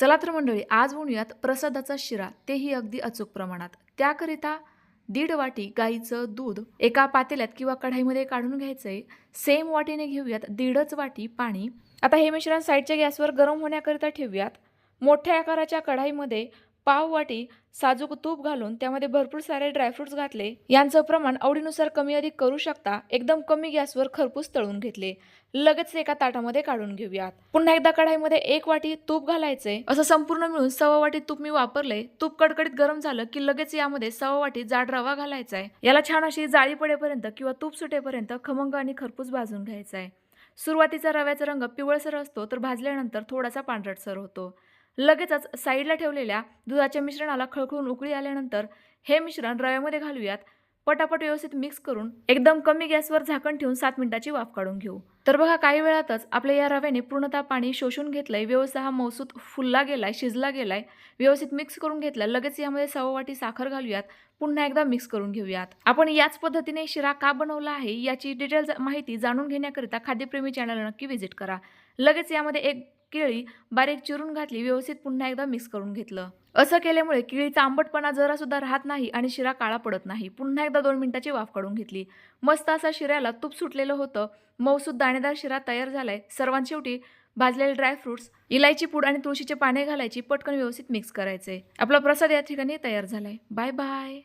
चला तर मंडळी आज म्हणूयात प्रसादाचा शिरा. तेही अगदी अचूक प्रमाणात. त्याकरिता दीड वाटी गाईचं दूध एका पातेल्यात किंवा कढाईमध्ये काढून घ्यायचंय. सेम वाटीने घेऊयात दीडच वाटी पाणी. आता हे मिश्रण साईडच्या गॅसवर गरम होण्याकरिता ठेवूयात. मोठ्या आकाराच्या कढाईमध्ये पाव वाटी साजूक तूप घालून त्यामध्ये भरपूर सारे ड्रायफ्रुट्स घातले. यांचं प्रमाण आवडीनुसार कमी अधिक करू शकता. एकदम कमी गॅसवर खरपूस तळून घेतले. लगेच एका ताटामध्ये काढून घेऊयात. पुन्हा एकदा कढाईमध्ये एक वाटी तूप घालायचे. असं संपूर्ण मिळून सव्वा वाटी तूप मी वापरले. तूप कडकडीत गरम झालं की लगेच यामध्ये सव्वा वाटी जाड रवा घालायचा आहे. याला छान अशी जाळी पडेपर्यंत किंवा तूप सुटेपर्यंत खमंग आणि खरपूस भाजून घ्यायचा आहे. सुरुवातीचा रव्याचा रंग पिवळसर असतो तर भाजल्यानंतर थोडासा पांढरटसर होतो. लगेचच साईडला ठेवलेल्या दुधाच्या मिश्रणाला खळखळून उकळी आल्यानंतर हे मिश्रण रव्यामध्ये घालूयात. पटापट व्यवस्थित मिक्स करून एकदम कमी गॅसवर झाकण ठेवून सात मिनिटाची वाफ काढून घेऊ. तर बघा काही वेळातच आपल्या या रव्याने पूर्णतः पाणी शोषून घेतलंय. व्यवस्था हा मौसूत फुलला गेलाय शिजला गेलाय. व्यवस्थित मिक्स करून घेतला लगेच यामध्ये सव्वा वाटी साखर घालूयात. पुन्हा एकदा मिक्स करून घेऊयात. आपण याच पद्धतीने शिरा का बनवला आहे याची डिटेल्स माहिती जाणून घेण्याकरिता खाद्यप्रेमी चॅनल नक्की व्हिजिट करा. लगेच यामध्ये एक केळी बारीक चिरून घातली व्यवस्थित पुन्हा एकदा मिक्स करून घेतलं. असं केल्यामुळे केळीचा आंबटपणा जरा सुद्धा राहत नाही आणि शिरा काळा पडत नाही. पुन्हा एकदा दोन मिनिटाची वाफ काढून घेतली. मस्त असा शिऱ्याला तूप सुटलेलं होतं. मऊसूद दाणेदार शिरा तयार झालाय. सर्वांत शेवटी भाजलेले ड्रायफ्रुट्स इलायची पूड आणि तुळशीचे पाने घालायची पटकन व्यवस्थित मिक्स करायचे. आपला प्रसाद या ठिकाणी तयार झालाय. Bye bye